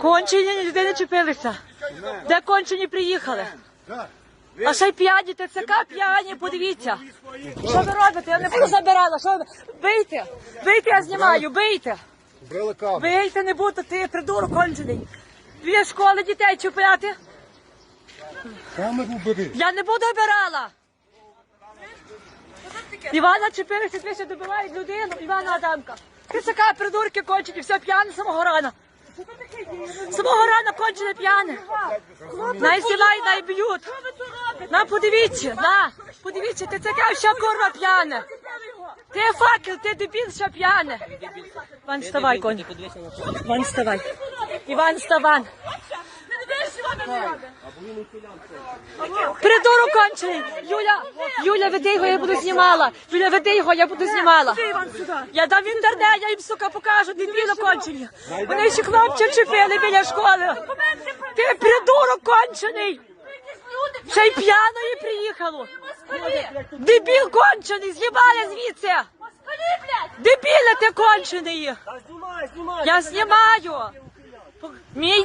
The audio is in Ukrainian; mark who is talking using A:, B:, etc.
A: Кончені ніде не чепилися. Де кончені приїхали? А ще й п'яні, ТЦК п'яні, подивіться. Що ви робите? Я не буду забирала. Що ви? Бийте! Бийте, я знімаю, бийте! Бийте, не буду, ти придурок кончений. Дві школи дітей чіпляти. Я не буду обирала. Івана чепилися, двічі добивають людину, Івана Адамка. ТЦК придурки кончені, все п'яне самого рана. Самого рана кончене п'яне. Най сілай, най б'ють. На, подивіться, на, подивіться, ТЦК ще курва п'яне. Ти факел, ти дебіл, що п'яне. Іван, вставай, конь. Іван, вставай. Іван, вставай. Придурок кончений! Юля, Юля, веди його, я буду знімала. Юля, веди його, я буду знімала. Я дам в інтернет, я їм, сука, покажу, дебіло кончені. Вони ще хлопців чепили біля школи. Ти придурок кончений! Ще й п'яної приїхало. Дебіл кончений, з'їбали звідси. Дебіле ти кончений. Я знімаю. Мій